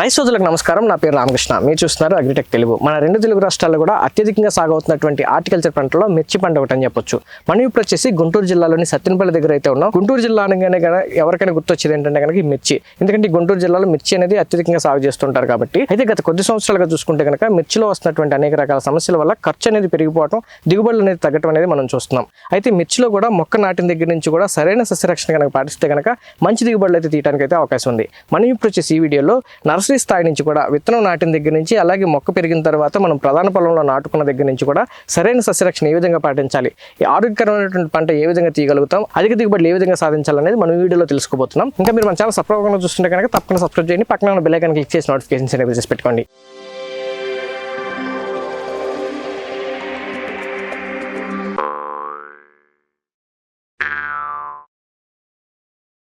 Rice సోదరులకు నమస్కారం. నా పేరు రామకృష్ణ. మీరు చూస్తున్నారు అగ్రిటెక్ తెలుగు. మన రెండు తెలుగు రాష్ట్రాల్లో కూడా అత్యధికంగా సాగవుతున్నటువంటి ఆర్టికల్చర్ పంటలో మిర్చి పంట ఒకటి అని చెప్పొచ్చు. మనం ఇప్పుడు వచ్చేసి గుంటూరు జిల్లాలోని సత్యనపల్లి దగ్గర అయితే ఉన్నాం. గుంటూరు జిల్లా అనగానే గన ఎవరికైనా గుర్తొచ్చేది ఏంటంటే కనుక మిర్చి. ఎందుకంటే గుంటూరు జిల్లాలో మిర్చి అనేది అత్యధికంగా సాగు చేస్తుంటారు కాబట్టి. అయితే గత కొద్ది సంవత్సరాలుగా చూసుకుంటే కనుక మిర్చిలో వస్తున్నటువంటి అనేక రకాల సమస్యల వల్ల ఖర్చు అనేది పెరిగిపోవడం దిగుబడులు అనేది తగ్గడం అనేది మనం చూస్తున్నాం. అయితే మిర్చిలో కూడా మొక్క నాటిన దగ్గర నుంచి కూడా సరైన సస్యరక్షణ కనుక పాటిస్తే కనుక మంచి దిగుబడులు అయితే తీయడానికి అయితే అవకాశం ఉంది. మనం ఇప్పుడు వచ్చేసి ఈ వీడియోలో నర్సరీ స్థాయి నుంచి కూడా విత్తనం నాటిన దగ్గర నుంచి అలాగే మొక్క పెరిగిన తర్వాత మనం ప్రధాన పొలంలో నాటుకున్న దగ్గర నుంచి కూడా సరైన సస్యరక్షణ ఏ విధంగా పాటించాలి? ఈ ఆరోగ్యకరమైనటువంటి పంట ఏ విధంగా తీయగలుగుతాం? అధిక దిగుబడులు ఏ విధంగా సాధించాలనేది మనం వీడియోలో తెలుసుకోబోతున్నాం. ఇంకా మీరు మన ఛానల్ సబ్స్క్రైబ్ చూస్తుంటే కనుక తప్పకుండా సబ్స్క్రైబ్ చేయండి. పక్కన బెల్ ఐకాన్ క్లిక్ చేసి నోటిఫికేషన్స్ అనేవి చేసి పెట్టుకోండి.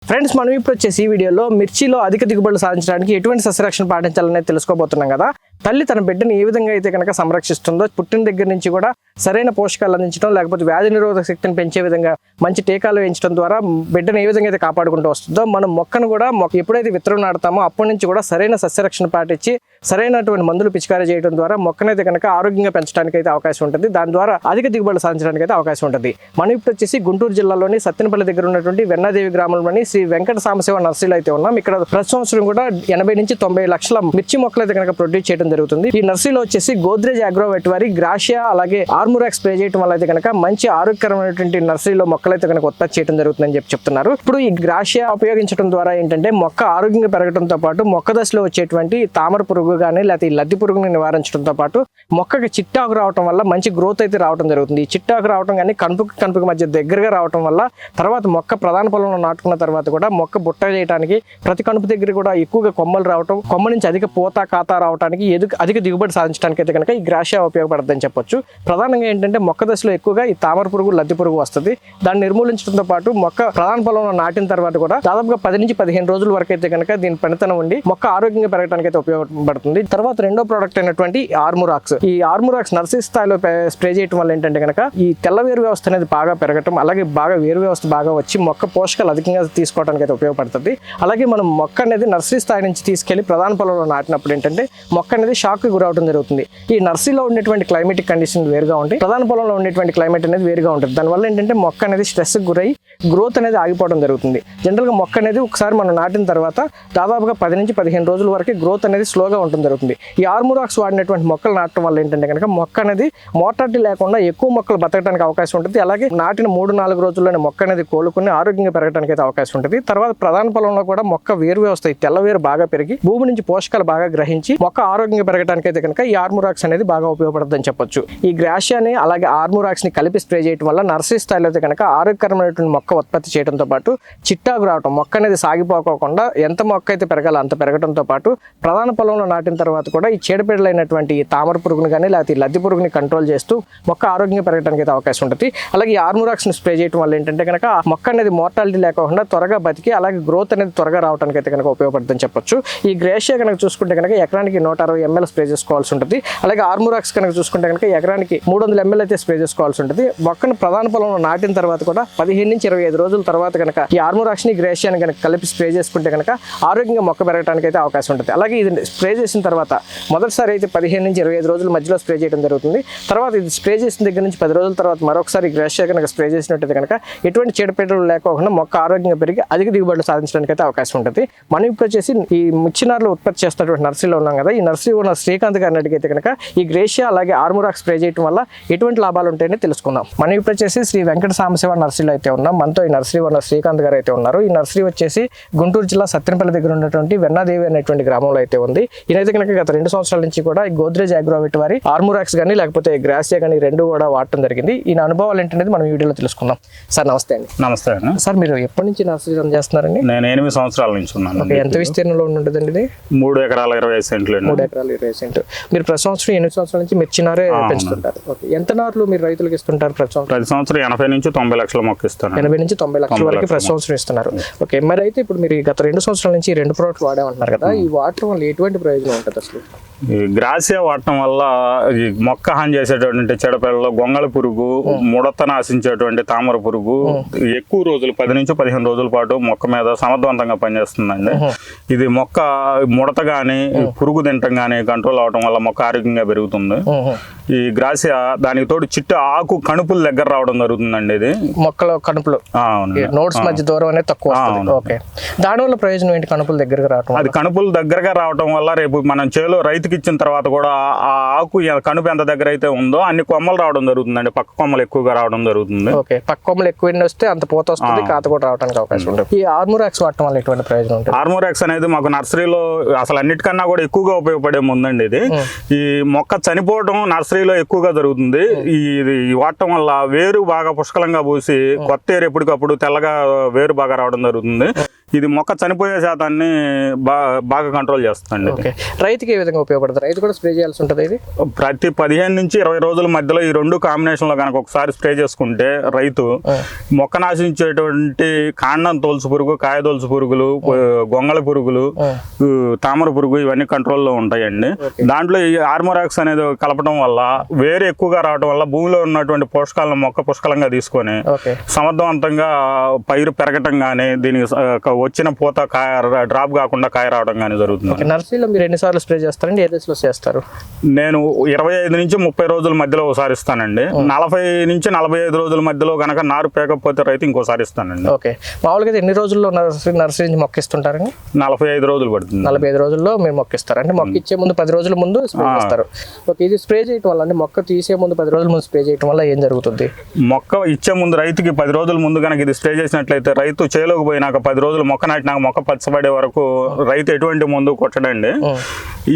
ఫ్రెండ్స్ మనం ఇప్పుడు వచ్చేసి ఈ వీడియోలో మిర్చిలో అధిక దిగుబడులు సాధించడానికి ఎటువంటి సస్యరక్షణ పాటించాలనేది తెలుసుకోబోతున్నాం కదా. తల్లి తన బిడ్డని ఏ విధంగా అయితే కనుక సంరక్షిస్తుందో పుట్టిన దగ్గర నుంచి కూడా సరైన పోషకాలు అందించడం లేకపోతే వ్యాధి నిరోధక శక్తిని పెంచే విధంగా మంచి టీకాలు వేయించడం ద్వారా బిడ్డను ఏ విధంగా అయితే కాపాడుకుంటూ వస్తుందో మనం మొక్కను కూడా మొక్క ఎప్పుడైతే విత్తనం నాడతామో అప్పటి నుంచి కూడా సరైన సస్యరక్షణ పాటించి సరైనటువంటి మందులు పిచికారీ చేయడం ద్వారా మొక్కనైతే కనుక ఆరోగ్యంగా పెంచడానికి అయితే అవకాశం ఉంటుంది. దాని ద్వారా అధిక దిగుబడులు సాధించడానికి అయితే అవకాశం ఉంటుంది. మనం ఇప్పుడు వచ్చేసి గుంటూరు జిల్లాలోని సత్యనపల్లి దగ్గర ఉన్నటువంటి వెన్నాదేవి గ్రామంలోని శ్రీ వెంకట సామశివ నర్సరీలో అయితే ఉన్నాం. ఇక్కడ ప్రతి సంవత్సరం కూడా ఎనభై నుంచి తొంభై లక్షల మిర్చి మొక్కలు అయితే కనుక ప్రొడ్యూస్ చేయడం జరుగుతుంది. ఈ నర్సరీలో వచ్చేసి గోద్రేజ్ అగ్రోవెట్ వారి గ్రాషియా అలాగే ఆర్మురాక్ స్ప్రే చేయడం వల్ల అయితే కనుక మంచి ఆరోగ్యకరమైనటువంటి నర్సరీలో మొక్కలు అయితే కనుక ఉత్పత్తి చేయడం జరుగుతుందని చెప్పి చెప్తున్నారు. ఇప్పుడు ఈ గ్రాషియా ఉపయోగించడం ద్వారా ఏంటంటే మొక్క ఆరోగ్యంగా పెరగడంతో పాటు మొక్క దశలో వచ్చేటువంటి తామర పురుగు కానీ లేకపోతే లద్ది పురుగుని నివారించడంతో పాటు మొక్కకి చిట్టాకు రావడం వల్ల మంచి గ్రోత్ అయితే రావడం జరుగుతుంది. ఈ చిట్టాకు రావడం కానీ కనుపుకి కనుపుకి మధ్య దగ్గరగా రావడం వల్ల తర్వాత మొక్క ప్రధాన పొలంలో నాటుకున్న తర్వాత కూడా మొక్క బుట్ట చేయడానికి ప్రతి కనుపు దగ్గర కూడా ఎక్కువగా కొమ్మలు రావటం కొమ్మ నుంచి అధిక పూత కాత రావడానికి ఎదుగు అధిక దిగుబడి సాధించడానికి అయితే కనుక ఈ గ్రాషియా ఉపయోగపడుతుందని చెప్పొచ్చు. ప్రధానంగా ఏంటంటే మొక్క దశలో ఎక్కువగా ఈ తామర పురుగు లద్ది పురుగు వస్తుంది. దాన్ని నిర్మూలించడంతో పాటు మొక్క ప్రధాన పొలంలో నాటిన తర్వాత కూడా దాదాపుగా పది నుంచి పదిహేను రోజుల వరకు అయితే కనుక దీని పనితనం ఉండి మొక్క ఆరోగ్యంగా పెరగడానికి అయితే ఉపయోగపడుతుంది. తర్వాత రెండో ప్రోడక్ట్ అయినటువంటి ఆర్మురాక్స్. ఈ ఆర్మురాక్స్ నర్సరీ స్థాయిలో స్ప్రే చేయడం వల్ల ఏంటంటే కనుక ఈ తెల్ల వేరు వ్యవస్థ అనేది బాగా పెరగటం అలాగే బాగా వేరు వ్యవస్థ బాగా వచ్చి మొక్క పోషకాలు అధికంగా తీసుకోవడానికి అయితే ఉపయోగపడుతుంది. అలాగే మనం మొక్క అనేది నర్సరీ స్థాయి నుంచి తీసుకెళ్ళి ప్రధాన పొలంలో నాటినప్పుడు ఏంటంటే మొక్క అనేది షాక్ గురవడం జరుగుతుంది. ఈ నర్సరీలో ఉండేటువంటి క్లైమేటిక్ కండిషన్ వేరుగా ఉంటాయి. ప్రధాన పొలంలో ఉండేటువంటి క్లైమేట్ అనేది వేరుగా ఉంటుంది. దానివల్ల ఏంటంటే మొక్క అనేది స్ట్రెస్ గురై గ్రోత్ అనేది ఆగిపోవడం జరుగుతుంది. జనరల్గా మొక్క అనేది ఒకసారి మనం నాటిన తర్వాత దాదాపుగా పది నుంచి పదిహేను రోజుల వరకు గ్రోత్ అనేది స్లోగా ఉంటుంది జరుగుతుంది. ఈ ఆర్మురాక్స్ వాడినటువంటి మొక్కలు నాటడం వల్ల ఏంటంటే కనుక మొక్క అనేది మోటార్టీ లేకుండా ఎక్కువ మొక్కలు బతకడానికి అవకాశం ఉంటుంది. అలాగే నాటిన మూడు నాలుగు రోజుల్లోనే మొక్క అనేది కోలుకుని ఆరోగ్యంగా పెరగడానికి అయితే అవకాశం ఉంటుంది. తర్వాత ప్రధాన పొలంలో కూడా మొక్క వేరు వ్యవస్థ తెల్ల వేరు బాగా పెరిగి భూమి నుంచి పోషకాలు బాగా గ్రహించి మొక్క ఆరోగ్యం ఆరోగ్యంగా పెరగడానికి అయితే కనుక ఈ ఆర్మోరాక్స్ అనేది బాగా ఉపయోగపడుతుందని చెప్పొచ్చు. ఈ గ్రాషియాని అలాగే ఆర్మోరాక్స్ని కలిపి స్ప్రే చేయడం వల్ల నర్సరీ స్థాయిలో అయితే కనుక ఆరోగ్యకరమైనటువంటి మొక్క ఉత్పత్తి చేయడంతో పాటు చిట్టాకు రావటం మొక్క అనేది సాగిపోకోకుండా ఎంత మొక్క అయితే పెరగాలో అంత పెరగడంతో పాటు ప్రధాన పొలంలో నాటిన తర్వాత కూడా ఈ చీడపీడలైనటువంటి తామర పురుగుని కానీ లేకపోతే ఈ లద్ది పురుగుని కంట్రోల్ చేస్తూ మొక్క ఆరోగ్యంగా పెరగడానికి అయితే అవకాశం ఉంటుంది. అలాగే ఈ ఆర్మురాక్స్ని స్ప్రే చేయడం వల్ల ఏంటంటే కనుక మొక్క అనేది మోర్టాలిటీ లేకుండా త్వరగా బతికి అలాగే గ్రోత్ అనేది త్వరగా రావడానికి అయితే కనుక ఉపయోగపడుతుందని చెప్పొచ్చు. ఈ గ్రేషియా కనుక చూసుకుంటే కనుక ఎకరానికి నూట అరవై ఎంఎల్ స్ప్రే చేసుకోవాల్సి ఉంటుంది. అలాగే ఆర్మురాక్స్ కనుక చూసుకుంటే కనుక ఎకరానికి మూడు వందల ఎంఎల్ అయితే స్ప్రే చేసుకోవాల్సి ఉంటుంది. మొక్కను ప్రధాన పొలంలో నాటిన తర్వాత కూడా పదిహేను నుంచి ఇరవై ఐదు రోజుల తర్వాత కనుక ఈ ఆర్మురాక్స్ని గ్రేషియాని కనుక కలిపి స్ప్రే చేసుకుంటే కనుక ఆరోగ్యంగా మొక్క పెరగడానికి అయితే అవకాశం ఉంటుంది. అలాగే ఇది స్ప్రే చేసిన తర్వాత మొదటిసారి అయితే పదిహేను నుంచి ఇరవై ఐదు రోజుల మధ్యలో స్ప్రే చేయడం జరుగుతుంది. తర్వాత ఇది స్ప్రే చేసిన దగ్గర నుంచి పది రోజుల తర్వాత మరొకసారి గ్రేషియా కనుక స్ప్రే చేసినట్టయితే కనుక ఎటువంటి చీడపీడలు లేకోకుండా మొక్క ఆరోగ్యంగా పెరిగి అధిక దిగుబడులు సాధించడానికి అయితే అవకాశం ఉంటుంది. మనం ఇప్పుడు వచ్చేసి ఈ ముచ్చినార్లు ఉత్పత్తి చేస్తున్నటువంటి నర్సరీలో ఉన్నాం కదా ఈ నర్సరీ ఉన్న శ్రీకాంత్ గారిని అడిగితే కనుక ఈ గ్రేషియా అలాగే ఆర్మురాక్ స్ప్రే చేయడం వల్ల ఎటువంటి లాభాలు ఉంటాయని తెలుసుకుందాం. మనం ఇప్పుడు వచ్చేసి శ్రీ వెంకట సాంబశివ నర్సరీలో అయితే ఉన్నాం. మనతో ఈ నర్సరీ ఉన్న శ్రీకాంత్ గారు అయితే ఉన్నారు. ఈ నర్సరీ వచ్చేసి గుంటూరు జిల్లా సత్యనపల్లి దగ్గర ఉన్నటువంటి వెన్నాదేవి అనేటువంటి గ్రామంలో అయితే ఉంది. ఈయనైతే కనుక గత రెండు సంవత్సరాల నుంచి కూడా ఈ గోద్రేజ్ అగ్రోవిట్ వారి ఆర్మురాక్స్ కానీ లేకపోతే గ్రాసియా కానీ రెండు కూడా వాడటం జరిగింది. ఈయన అనుభవాలు ఏంటనేది మనం ఈ వీడియోలో తెలుసుకుందాం. సార్ నమస్తే అండి. నమస్తే అండి సార్ మీరు ఎప్పటి నుంచి నర్సరీ రన్ చేస్తున్నారండి? నేను ఎనిమిది సంవత్సరాల నుంచి ఉన్నాను ఎంత విస్తీర్ణంలో ఉంటుందండి ఇది? మూడు ఎకరాల ఇరవై సెంట్లు మూడు ఎకరాల ఉండాలి రీసెంట్ మీరు ప్రతి సంవత్సరం ఎనిమిది సంవత్సరాల నుంచి మిర్చి నారే పెంచుతుంటారు. ఓకే. ఎంత నార్లు మీరు రైతులకు ఇస్తుంటారు ప్రతి సంవత్సరం? ప్రతి సంవత్సరం ఎనభై నుంచి తొంభై లక్షల మొక్క ఇస్తాను ఎనభై నుంచి తొంభై లక్షల వరకు ప్రతి సంవత్సరం ఇస్తున్నారు. ఓకే. మరి అయితే ఇప్పుడు మీరు గత రెండు సంవత్సరాల నుంచి రెండు ప్రోడక్ట్లు వాడామంటున్నారు కదా ఈ వాడటం వల్ల ఎటువంటి ప్రయోజనం ఉంటుంది అసలు? ఈ గ్రాసియా వాడటం వల్ల ఈ మొక్క హాని చేసేటటువంటి చెడపిల్లలు గొంగళ పురుగు ముడత నాశించేటువంటి తామర పురుగు ఎక్కువ రోజులు పది నుంచి పదిహేను రోజుల పాటు మొక్క మీద సమర్థవంతంగా పనిచేస్తుందండి. ఇది మొక్క ముడత గాని పురుగు తింటం గాని కంట్రోల్ అవడం వల్ల మొక్క ఆరోగ్యంగా పెరుగుతుంది. ఈ గ్రాసియా దానికి తోడు చిట్ట ఆకు కణుపుల దగ్గర రావడం జరుగుతుందండి ఇది. మొక్కల కణుపులు. నోట్స్ మధ్య దూరం అనేది తక్కువ. ఓకే. దానివల్ల ప్రయోజనం ఏంటి? కణుపుల దగ్గరకు రావటం అది కణుపులు దగ్గరగా రావటం వల్ల రేపు మనం చేలో రైతుకి ఇచ్చిన తర్వాత కూడా ఆ ఆకు కణుపు ఎంత దగ్గర అయితే ఉందో అన్ని కొమ్మలు రావడం జరుగుతుందండి. పక్క కొమ్మలు ఎక్కువగా రావడం జరుగుతుంది. ఓకే. పక్క కొమ్మలు ఎక్కువ వస్తే అంత పూత వస్తుంది కాత కూడా రావడానికి అవకాశం ఉంటుంది. ఈ ఆర్మూరాక్స్ వాడటం వల్ల ఎటువంటి ప్రయోజనం ఉంటుంది? హార్మోరాక్స్ అనేది మాకు నర్సరీలో అసలు అన్నిటికన్నా కూడా ఎక్కువగా ఉపయోగపడే ముందండి ఇది. ఈ మొక్క చనిపోవడం నర్సరీలో ఎక్కువగా జరుగుతుంది. ఈ ఇది వాడటం వల్ల వేరు బాగా పుష్కలంగా పూసి కొత్త ఏరు ఎప్పటికప్పుడు తెల్లగా వేరు బాగా రావడం జరుగుతుంది. ఇది మొక్క చనిపోయే శాతాన్ని బాగా కంట్రోల్. ఓకే. రైతుకి ఏ విధంగా ఉపయోగపడుతుంది? రైతు కూడా స్ప్రే చేయాల్సి ఉంటుంది ఇది? ప్రతి పదిహేను నుంచి ఇరవై రోజుల మధ్యలో ఈ రెండు కాంబినేషన్లో కనుక ఒకసారి స్ప్రే చేసుకుంటే రైతు మొక్క నాశించేటువంటి కాండం తోలుసు పురుగు కాయ తోలుసు పురుగులు గొంగళ పురుగులు తామర పురుగు ఇవన్నీ కంట్రోల్లో ఉంటాయండి. దాంట్లో ఈ ఆర్మోరాక్స్ అనేది కలపడం వల్ల వేరే ఎక్కువగా రావడం వల్ల భూమిలో ఉన్నటువంటి పోషకాలను మొక్క పుష్కలంగా తీసుకొని సమర్థవంతంగా పైరు పెరగటం కానీ దీనికి వచ్చిన పూత కాయ డ్రాప్ కాకుండా కాయ రావడం కానీ జరుగుతుంది. నర్సరీలో మీరు ఎన్నిసార్లు స్ప్రే చేస్తారండి? ఏ దశలో చేస్తారు? నేను ఇరవై ఐదు నుంచి ముప్పై రోజుల మధ్యలో ఒకసారి ఇస్తానండి. నలభై నుంచి నలభై ఐదు రోజుల మధ్యలో కనుక నారు పేకపోతే రైతు ఇంకోసారి ఇస్తానండి. ఓకే. మామూలుగా ఎన్ని రోజుల్లో నర్సరీ నర్సరీ నుంచి మొక్క ఇస్తుంటారండి? నలభై ఐదు రోజులు పడుతుంది. నలభై ఐదు రోజుల్లో మీరు మొక్క ఇస్తారు అంటే మొక్క ఇచ్చే ముందు పది రోజుల ముందు స్ప్రే చేస్తారు. ఓకే. ఇది స్ప్రే చేయటం వల్ల అంటే మొక్క తీసే ముందు పది రోజుల ముందు స్ప్రే చేయటం వల్ల ఏం జరుగుతుంది? మొక్క ఇచ్చే ముందు రైతుకి పది రోజుల ముందు కనుక ఇది స్ప్రే చేసినట్లయితే రైతు చేలోకి పోయినాక పది రోజులు మొక్క నాటినాక మొక్క పచ్చబడే వరకు రైతు ఎటువంటి మందు కొట్టడండి.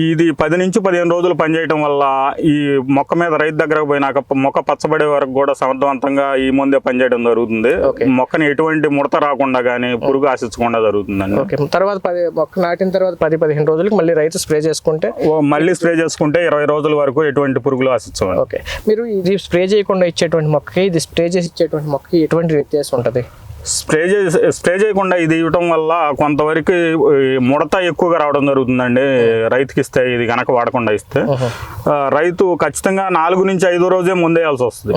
ఇది పది నుంచి పదిహేను రోజులు పనిచేయడం వల్ల ఈ మొక్క మీద రైతు దగ్గరకు పోయినాక మొక్క పచ్చబడే వరకు కూడా సమర్థవంతంగా ఈ ముందే పనిచేయడం జరుగుతుంది. మొక్కని ఎటువంటి ముడత రాకుండా కానీ పురుగు ఆశించకుండా జరుగుతుందండి. తర్వాత పది మొక్క నాటిన తర్వాత పది పదిహేను రోజులకి మళ్ళీ రైతు స్ప్రే చేసుకుంటే? మళ్ళీ స్ప్రే చేసుకుంటే ఇరవై రోజుల వరకు ఎటువంటి పురుగులు ఆశించవండి ఓకే. మీరు ఇది స్ప్రే చేయకుండా ఇచ్చేటువంటి మొక్కకి ఇది స్ప్రే చేసి ఇచ్చేటువంటి మొక్కకి ఎటువంటి వ్యత్యాసం ఉంటుంది? స్ప్రే చేసి స్ప్రే చేయకుండా ఇది ఇవ్వటం వల్ల కొంతవరకు ఈ ముడత ఎక్కువగా రావడం జరుగుతుందండి. రైతుకి ఇస్తే ఇది కనుక వాడకుండా ఇస్తే. రైతు ఖచ్చితంగా నాలుగు నుంచి ఐదు రోజే ముందేయాల్సి వస్తుంది.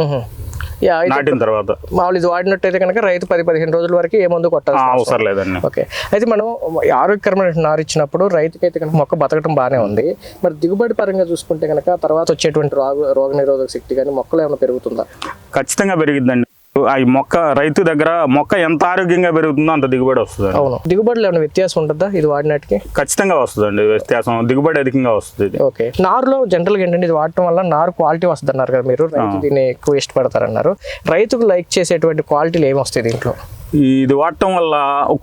నాటిన తర్వాత. మామూలు ఇది వాడినట్టయితే కనుక రైతు పది పదిహేను రోజుల వరకు ఏ మందు కొట్టాలి అవసరం లేదండి. ఓకే. అయితే మనం ఆరోగ్యకరమైన నారు ఇచ్చినప్పుడు రైతుకి అయితే కనుక మొక్క బతకడం బాగానే ఉంది. మరి దిగుబడి పరంగా చూసుకుంటే కనుక తర్వాత వచ్చేటువంటి రోగ రోగ నిరోధక శక్తి కానీ మొక్కలు ఏమైనా పెరుగుతుందా? ఖచ్చితంగా పెరిగిద్దండి. ఆ మొక్క రైతు దగ్గర మొక్క ఎంత ఆరోగ్యంగా పెరుగుతుందో అంత దిగుబడి వస్తుంది అవును. దిగుబడిలో ఏమైనా వ్యత్యాసం ఉంటుందా ఇది వాడినాటికి ఖచ్చితంగా వస్తుందండి వ్యత్యాసం. దిగుబడి అధికంగా వస్తుంది ఓకే. నారులో జనరల్గా ఏంటంటే ఇది వాడటం వల్ల నారు క్వాలిటీ వస్తుంది అన్నారు కదా మీరు. రైతు దీన్ని ఎక్కువ ఇష్టపడతారన్నారు. రైతుకు లైక్ చేసేటువంటి క్వాలిటీలు ఏమి వస్తాయి దీంట్లో? ఇది వాడటం వల్ల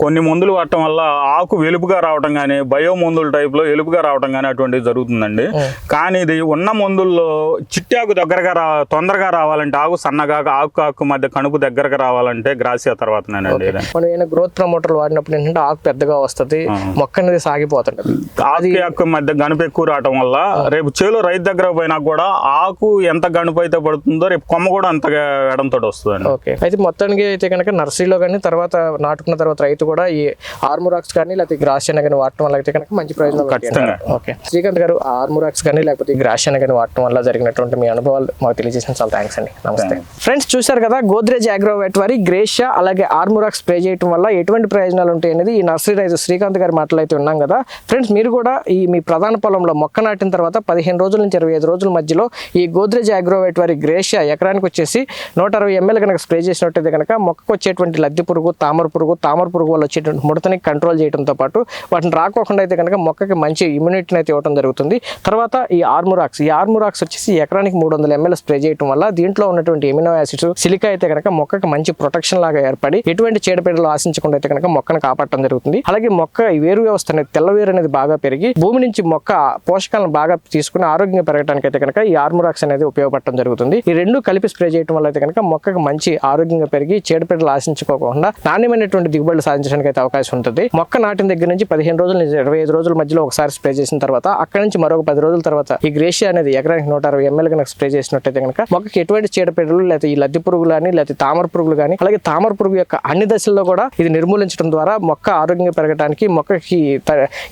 కొన్ని మందులు వాడటం వల్ల ఆకు వెలుపుగా రావటం కానీ బయో మందుల టైప్లో ఎలుపుగా రావటం కానీ అటువంటివి జరుగుతుందండి. కానీ ఇది ఉన్న మందుల్లో చిట్టి ఆకు దగ్గరగా రా తొందరగా రావాలంటే ఆకు సన్నగా ఆకు ఆకు మధ్య కణుపు దగ్గరగా రావాలంటే గ్రాసియా ఇది. మనం ఏమైనా గ్రోత్ ప్రమోటర్లు వాడినప్పుడు ఏంటంటే ఆకు పెద్దగా వస్తుంది మొక్క అనేది సాగిపోతుంటది. ఆకు ఆకు మధ్య గనుపు ఎక్కువ రావటం వల్ల రేపు చేలో రైతు దగ్గర పోయినా కూడా ఆకు ఎంత గనుపు అయితే పడుతుందో రేపు కొమ్మ కూడా అంతగా ఎడంతో వస్తుందండి. ఓకే. అయితే మొత్తానికి అయితే కనుక నర్సరీలో కానీ తర్వాత నాటుకున్న తర్వాత రైతు కూడా ఈ ఆర్మోరాక్స్ కానీ లేకపోతే గ్రాషియన్ కానీ వాడటం వల్ల అయితే కనుక మంచి ప్రయోజనం. ఓకే. శ్రీకాంత్ గారు ఆర్మోరాక్స్ కానీ లేకపోతే ఈ గ్రాషియన్ కానీ వాడటం వల్ల జరిగినటువంటి మీ అనుభవాలు మాకు తెలియజేసిన చాలా థ్యాంక్స్ అండి. నమస్తే. ఫ్రెండ్స్ చూశారు కదా గోద్రేజ్ అగ్రోవేట్ వారి గ్రేషియా అలాగే ఆర్మోరాక్స్ స్ప్రే చేయడం వల్ల ఎటువంటి ప్రయోజనాలు ఉంటాయి అనేది ఈ నర్సరీ రైతు శ్రీకాంత్ గారి మాటలు అయితే ఉన్నాం కదా. ఫ్రెండ్స్ మీరు కూడా ఈ మీ ప్రధాన పొలంలో మొక్క నాటిన తర్వాత పదిహేను రోజుల నుంచి ఇరవై ఐదు రోజుల మధ్యలో ఈ గోద్రేజ్ అగ్రోవేట్ వారి గ్రేషియా ఎకరానికి వచ్చేసి నూట అరవై ఎంఎల్ కనుక స్ప్రే చేసినట్టయితే కనుక మొక్కకు వచ్చేటువంటి లద్దె పురుగు తామర పురుగు తామర పురుగు వల్ల వచ్చేటువంటి ముడతని కంట్రోల్ చేయడంతో పాటు వాటిని రాకోకుండా అయితే కనుక మొక్కకి మంచి ఇమ్యూనిటీని అయితే ఇవ్వడం జరుగుతుంది. తర్వాత ఈ ఆర్మురాక్స్ ఈ ఆర్మురాక్స్ వచ్చేసి ఎకరానికి మూడు వందల ఎంఎల్ స్ప్రే చేయడం వల్ల దీంట్లో ఉన్నటువంటి ఎమినో యాసిడ్స్ సిలికా అయితే కనుక మొక్కకి మంచి ప్రొటెక్షన్ లాగా ఏర్పడి ఎటువంటి చీడపీడలు ఆశించకుండా అయితే కనుక మొక్కను కాపాడటం జరుగుతుంది. అలాగే మొక్క ఈ వేరు వ్యవస్థ అనేది తెల్ల వేరు అనేది బాగా పెరిగి భూమి నుంచి మొక్క పోషకాలను బాగా తీసుకుని ఆరోగ్యంగా పెరగడానికి అయితే కనుక ఈ ఆర్మురాక్స్ అనేది ఉపయోగపడటం జరుగుతుంది. ఈ రెండు కలిపి స్ప్రే చేయడం వల్ల అయితే కనుక మొక్కకు మంచి ఆరోగ్యంగా పెరిగి చీడపీడలు ఆశించుకో కాకుండా నాణ్యమైనటువంటి దిగుబడులు సాధించడానికి అయితే అవకాశం ఉంటుంది. మొక్క నాటిన దగ్గర నుంచి పదిహేను రోజుల నుంచి ఇరవై ఐదు రోజుల మధ్యలో ఒకసారి స్ప్రే చేసిన తర్వాత అక్కడ నుంచి మరొక పది రోజుల తర్వాత ఈ గ్రేషియా అనేది ఎకరానికి నూట అరవై ఎంఎల్ కనుక స్ప్రే చేసినట్టయితే కనుక మొక్కకి ఎటువంటి చీడపీడలు లేకపోతే ఈ లద్దె పురుగులు కానీ లేకపోతే తామర పురుగులు కానీ అలాగే తామర పురుగు యొక్క అన్ని దశల్లో కూడా ఇది నిర్మూలించడం ద్వారా మొక్క ఆరోగ్యంగా పెరగడానికి మొక్కకి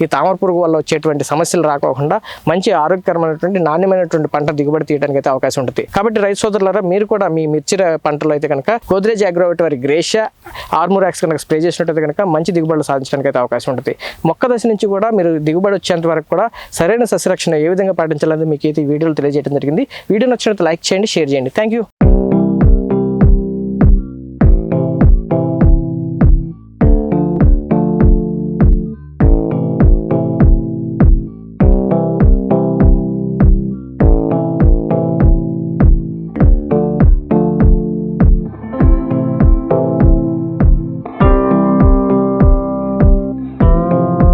ఈ తామర పురుగు వల్ల వచ్చేటువంటి సమస్యలు రాకోకుండా మంచి ఆరోగ్యకరమైనటువంటి నాణ్యమైనటువంటి పంట దిగుబడి తీయడానికి అయితే అవకాశం ఉంటుంది. కాబట్టి రైతు సోదరులారా మీరు కూడా మీ మిర్చి పంటలో అయితే కనుక గోద్రేజ్ అగ్రోవేట్ వారి గ్రేషియా ఆర్మూర్ యాక్స్ కనుక స్ప్రే చేసినట్టయితే కనుక మంచి దిగుబడులు సాధించడానికి అయితే అవకాశం ఉంటుంది. మొక్క దశ నుంచి కూడా మీరు దిగుబడి వచ్చేంత వరకు కూడా సరైన సస్యరక్షణ ఏ విధంగా పాటించాలని మీకు అయితే వీడియోలు తెలియజేయడం జరిగింది. వీడియో నచ్చినట్టు లైక్ చేయండి షేర్ చేయండి. Thank you